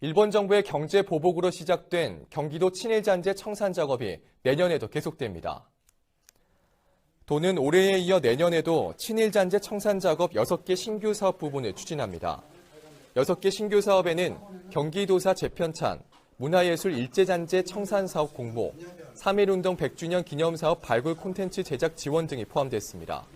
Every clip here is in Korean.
일본 정부의 경제 보복으로 시작된 경기도 친일잔재 청산 작업이 내년에도 계속됩니다. 도는 올해에 이어 내년에도 친일잔재 청산 작업 6개 신규 사업 부분을 추진합니다. 6개 신규 사업에는 경기도사 재편찬, 문화예술 일제잔재 청산 사업 공모, 3.1운동 100주년 기념사업 발굴 콘텐츠 제작 지원 등이 포함됐습니다.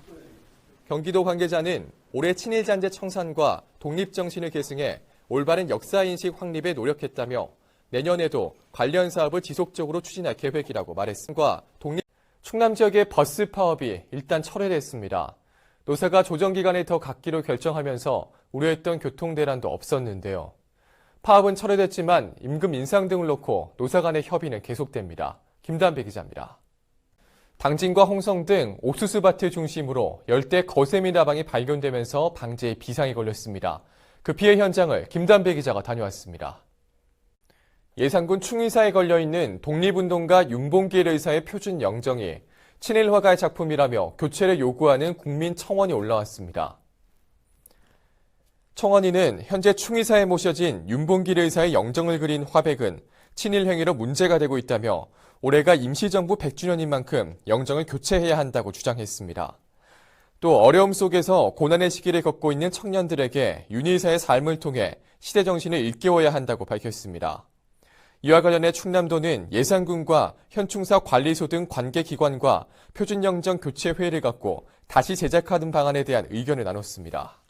경기도 관계자는 올해 친일잔재 청산과 독립정신을 계승해 올바른 역사인식 확립에 노력했다며 내년에도 관련 사업을 지속적으로 추진할 계획이라고 말했습니다. 독립 충남 지역의 버스 파업이 일단 철회됐습니다. 노사가 조정 기간을 더 갖기로 결정하면서 우려했던 교통 대란도 없었는데요. 파업은 철회됐지만 임금 인상 등을 놓고 노사 간의 협의는 계속됩니다. 김단배 기자입니다. 당진과 홍성 등 옥수수밭을 중심으로 열대 거세미 나방이 발견되면서 방제에 비상이 걸렸습니다. 그 피해 현장을 김단배 기자가 다녀왔습니다. 예산군 충의사에 걸려있는 독립운동가 윤봉길 의사의 표준 영정이 친일 화가의 작품이라며 교체를 요구하는 국민 청원이 올라왔습니다. 청원인은 현재 충의사에 모셔진 윤봉길 의사의 영정을 그린 화백은 친일 행위로 문제가 되고 있다며 올해가 임시정부 100주년인 만큼 영정을 교체해야 한다고 주장했습니다. 또 어려움 속에서 고난의 시기를 겪고 있는 청년들에게 윤 의사의 삶을 통해 시대 정신을 일깨워야 한다고 밝혔습니다. 이와 관련해 충남도는 예산군과 현충사 관리소 등 관계기관과 표준영정 교체 회의를 갖고 다시 제작하는 방안에 대한 의견을 나눴습니다.